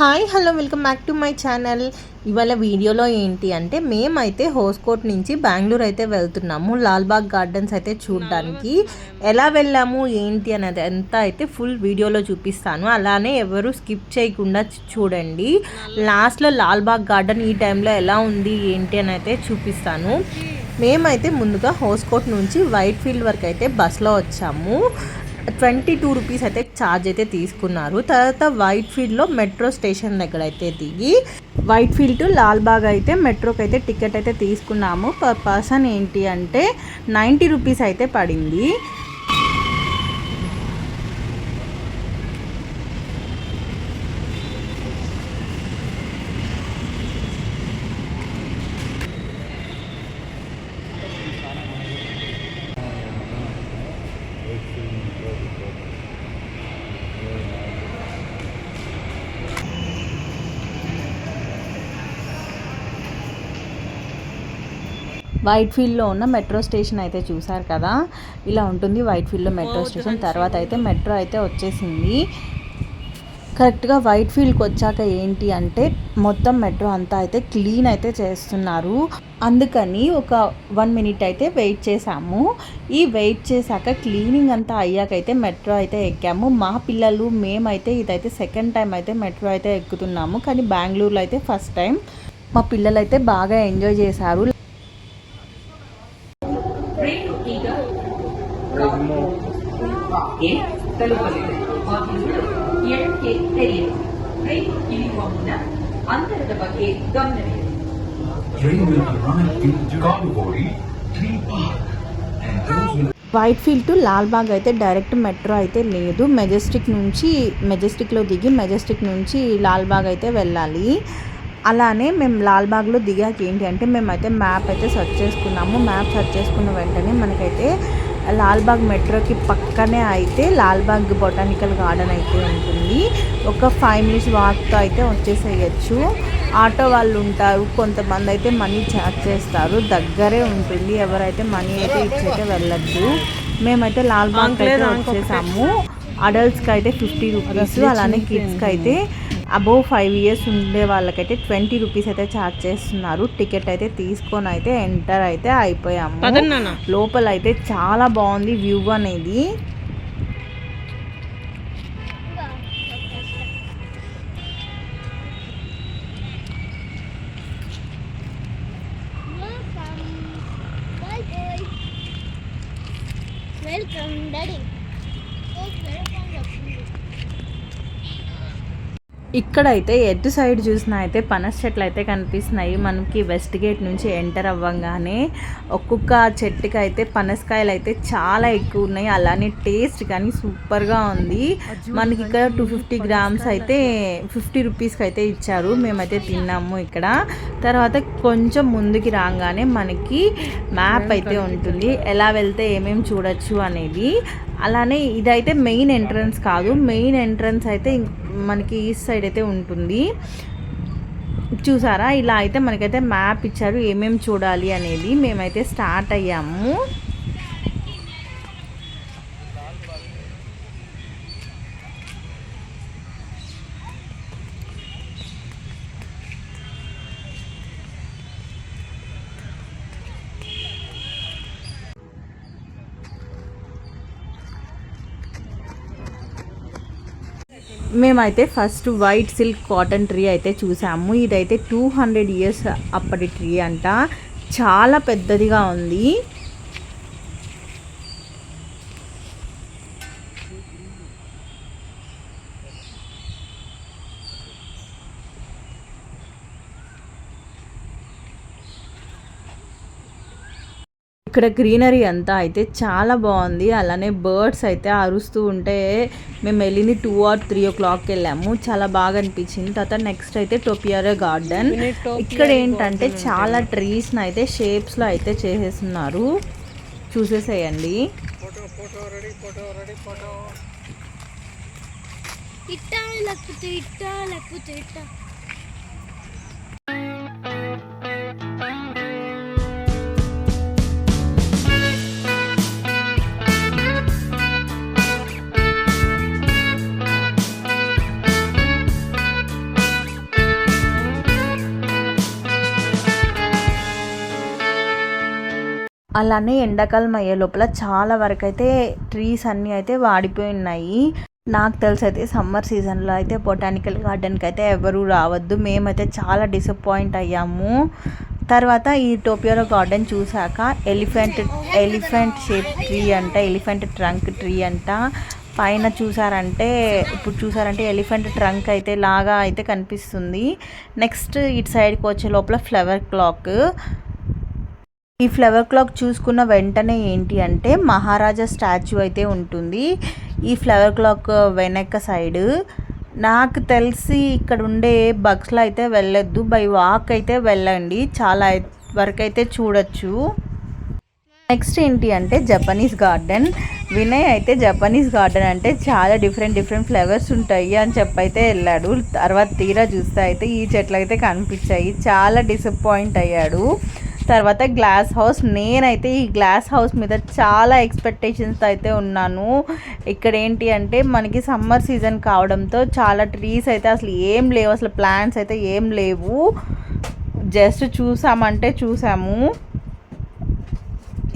Hi hello welcome back to my channel. ఇవాళ వీడియోలో ఏంటి అంటే మేమైతే హోస్కోట్ నుంచి బెంగళూరు అయితే వెళ్తున్నాము. లాల్బాగ్ గార్డెన్స్ అయితే చూడడానికి. ఎలా వెళ్ళాము ఏంటి అనేది అంతా అయితే ఫుల్ వీడియోలో చూపిస్తాను. అలానే ఎవరు స్కిప్ చేయకుండా చూడండి. లాస్ట్లో లాల్బాగ్ గార్డెన్ ఈ టైంలో ఎలా ఉంది ఏంటి అని అయితే చూపిస్తాను. మేమైతే ముందుగా హోస్కోట్ నుంచి వైట్ ఫీల్డ్ వరకు అయితే బస్లో వచ్చాము. ట్వంటీ టూ రూపీస్ అయితే ఛార్జ్ అయితే తీసుకున్నారు. తర్వాత వైట్ ఫీల్డ్లో మెట్రో స్టేషన్ దగ్గర అయితే దిగి వైట్ ఫీల్డ్ టు లాల్బాగ్ అయితే మెట్రోకి అయితే టికెట్ అయితే తీసుకున్నాము. పర్ పర్సన్ ఏంటి అంటే నైంటీ రూపీస్ అయితే పడింది. వైట్ ఫీల్డ్లో ఉన్న మెట్రో స్టేషన్ అయితే చూసారు కదా? ఇలా ఉంటుంది వైట్ ఫీల్డ్లో మెట్రో స్టేషన్. తర్వాత అయితే మెట్రో అయితే వచ్చేసింది. కరెక్ట్గా వైట్ ఫీల్డ్కి వచ్చాక ఏంటి అంటే మొత్తం మెట్రో అంతా అయితే క్లీన్ అయితే చేస్తున్నారు. అందుకని ఒక వన్ మినిట్ అయితే వెయిట్ చేసాము ఈ వెయిట్ చేశాక క్లీనింగ్ అంతా అయ్యాకైతే మెట్రో అయితే ఎక్కాము. మా పిల్లలు మేమైతే ఇదైతే సెకండ్ టైం అయితే మెట్రో అయితే ఎక్కుతున్నాము. కానీ బెంగళూరులో అయితే ఫస్ట్ టైం మా పిల్లలు అయితే బాగా ఎంజాయ్ చేశారు. ಈಗ ಗೆ ತಲುಪಲಿದೆ ಆಫೀಸುಗಳು ಎಡಕ್ಕೆ ತೆರೆಯಿರಿ ಟ್ರೈನ್ ಇಳಿಯುವ ಮುನ್ನ ಅಂತರದ ಬಗ್ಗೆ ಗಮನವಿದೆ Train will arrive in Kalgori, Tree Park, and those will Whitefield to Lalbagh అయితే డైరెక్ట్ మెట్రో అయితే లేదు మెజెస్టిక్ నుంచి మెజెస్టిక్లో దిగి మెజెస్టిక్ నుంచి లాల్బాగ్ అయితే వెళ్ళాలి అలానే మేము లాల్బాగ్లో దిగాక ఏంటి అంటే మేమైతే మ్యాప్ అయితే సెర్చ్ చేసుకున్నాము మ్యాప్ సెర్చ్ చేసుకున్న వెంటనే మనకైతే లాల్బాగ్ మెట్రోకి పక్కనే అయితే లాల్బాగ్ బొటానికల్ గార్డెన్ అయితే ఉంటుంది. ఒక ఫైవ్ మినిట్స్ వాక్తో అయితే వచ్చేసేయచ్చు. ఆటో వాళ్ళు ఉంటారు కొంతమంది అయితే మనీ ఛార్జ్ చేస్తారు దగ్గరే ఉంటుంది. ఎవరైతే మనీ అయితే ఇచ్చైతే వెళ్ళొద్దు. మేమైతే లాల్బాగ్ అయితే వచ్చేసాము. అడల్ట్స్కి అయితే ఫిఫ్టీ రూపీస్ అలానే కిడ్స్కి అయితే అబోవ్ ఫైవ్ ఇయర్స్ ఉండే వాళ్ళకైతే ట్వంటీ రూపీస్ అయితే ఛార్జ్ చేస్తున్నారు. టికెట్ అయితే తీసుకొని అయితే ఎంటర్ అయితే అయిపోయాము. లోపల అయితే చాలా బాగుంది వ్యూ అనేది. Welcome. Bye, ఇక్కడైతే ఎటు సైడ్ చూసినా అయితే పనస చెట్లు అయితే కనిపిస్తున్నాయి. మనకి వెస్ట్ గేట్ నుంచి ఎంటర్ అవ్వగానే ఒక్కొక్క చెట్టుకి అయితే పనసకాయలు అయితే చాలా ఎక్కువ ఉన్నాయి. అలానే టేస్ట్ కానీ సూపర్గా ఉంది. మనకి ఇక్కడ టూ ఫిఫ్టీ గ్రామ్స్ అయితే ఫిఫ్టీ రూపీస్కి అయితే ఇచ్చారు. మేమైతే తిన్నాము ఇక్కడ. తర్వాత కొంచెం ముందుకి రాగానే మనకి మ్యాప్ అయితే ఉంటుంది. ఎలా వెళ్తే ఏమేమి చూడొచ్చు అనేది. అలానే ఇదైతే మెయిన్ ఎంట్రన్స్ కాదు. మెయిన్ ఎంట్రన్స్ అయితే మనకి ఈస్ట్ సైడ్ అయితే ఉంటుంది. చూసారా? ఇలా అయితే మనకైతే మ్యాప్ ఇచ్చారు. ఏమేమి చూడాలి అనేది మేమైతే స్టార్ట్ అయ్యాము. మేమైతే first white silk cotton tree అయితే చూసాము. ఇదైతే టూ హండ్రెడ్ ఇయర్స్ అప్పటి ట్రీ అంట. చాలా పెద్దదిగా ఉంది. ఇక్కడ గ్రీనరీ అంతా అయితే చాలా బాగుంది. అలానే బర్డ్స్ అయితే అరుస్తూ ఉంటే మేము వెళ్ళింది టూ ఆర్ త్రీ ఓ క్లాక్కి వెళ్ళాము. చాలా బాగా అనిపించింది. తర్వాత నెక్స్ట్ అయితే టోపియారే గార్డెన్ ఇక్కడ ఏంటంటే చాలా ట్రీస్ని అయితే షేప్స్లో అయితే చేసేస్తున్నారు. చూసేసేయండి. ఇట్ట లేకపోతే ఇట్ట లేకపోతే ఇట్ట. అలానే ఎండాకాలం అయ్యే లోపల చాలా వరకు అయితే ట్రీస్ అన్నీ అయితే వాడిపోయి ఉన్నాయి. నాకు తెలిసి అయితే సమ్మర్ సీజన్లో అయితే బొటానికల్ గార్డెన్కి అయితే ఎవరూ రావద్దు. మేమైతే చాలా డిసప్పాయింట్ అయ్యాము. తర్వాత ఈ టోపియోలో గార్డెన్ చూసాక ఎలిఫెంట్ ఎలిఫెంట్ షేప్ ట్రీ అంట ఎలిఫెంట్ ట్రంక్ ట్రీ అంట. పైన చూసారంటే ఇప్పుడు చూసారంటే ఎలిఫెంట్ ట్రంక్ అయితే లాగా అయితే కనిపిస్తుంది. నెక్స్ట్ ఇటు సైడ్కి వచ్చే లోపల ఫ్లవర్ క్లాక్ ఈ ఫ్లవర్ క్లాక్ చూసుకున్న వెంటనే ఏంటి అంటే మహారాజా స్టాచ్యూ అయితే ఉంటుంది. ఈ ఫ్లవర్ క్లాక్ వెనక సైడ్ నాకు తెలిసి ఇక్కడ ఉండే బగ్స్లో అయితే వెళ్ళొద్దు. బై వాక్ అయితే వెళ్ళండి. చాలా వరకు అయితే చూడొచ్చు. నెక్స్ట్ ఏంటి అంటే జపనీస్ గార్డెన్ వినయ్ అయితే జపనీస్ గార్డెన్ అంటే చాలా డిఫరెంట్ డిఫరెంట్ ఫ్లవర్స్ ఉంటాయి అని చెప్పైతే వెళ్ళాడు. తర్వాత తీరా చూస్తే అయితే ఈ చెట్లు అయితే కనిపించాయి. చాలా డిసప్పాయింట్ అయ్యాడు. తర్వాత గ్లాస్ హౌస్. నేనైతే ఈ గ్లాస్ హౌస్ మీద చాలా ఎక్స్పెక్టేషన్స్ అయితే ఉన్నాను. ఇక్కడ ఏంటి అంటే మనకి సమ్మర్ సీజన్ కావడంతో చాలా ట్రీస్ అయితే అసలు ఏం లేవు. అసలు ప్లాంట్స్ అయితే ఏం లేవు. జస్ట్ చూసామంటే చూసాము.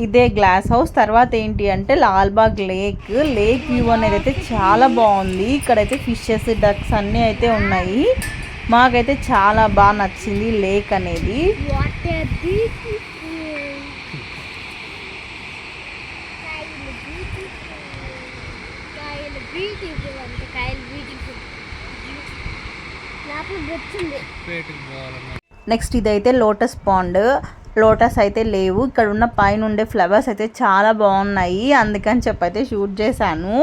ఇదే గ్లాస్ హౌస్. తర్వాత ఏంటి అంటే లాల్బాగ్ లేక్. లేక్ వ్యూ అనేది అయితే చాలా బాగుంది. ఇక్కడైతే ఫిషెస్ డక్స్ అన్నీ అయితే ఉన్నాయి. మాకైతే చాలా బాగా నచ్చింది లేక్ అనేది. నెక్స్ట్ ఇదైతే లోటస్ పాండ్. లోటస్ అయితే లేవు. ఇక్కడ ఉన్న పైన ఉండే ఫ్లవర్స్ అయితే చాలా బాగున్నాయి. అందుకని చెప్పి అయితే షూట్ చేశాను.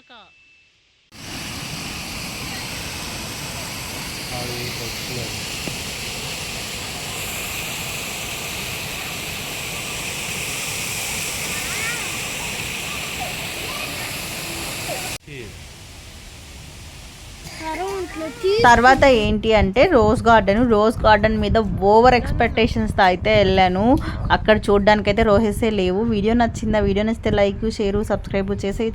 కాళ్ళు తర్వాత ఏంటి అంటే రోజ్ గార్డెన్. రోజ్ గార్డెన్ మీద ఓవర్ ఎక్స్పెక్టేషన్స్తో అయితే వెళ్ళాను. అక్కడ చూడడానికైతే రోహెస్సే రోహెసే లేవు. వీడియో నచ్చిందా? వీడియో నచ్చితే లైక్ షేర్ సబ్స్క్రైబ్ చేసి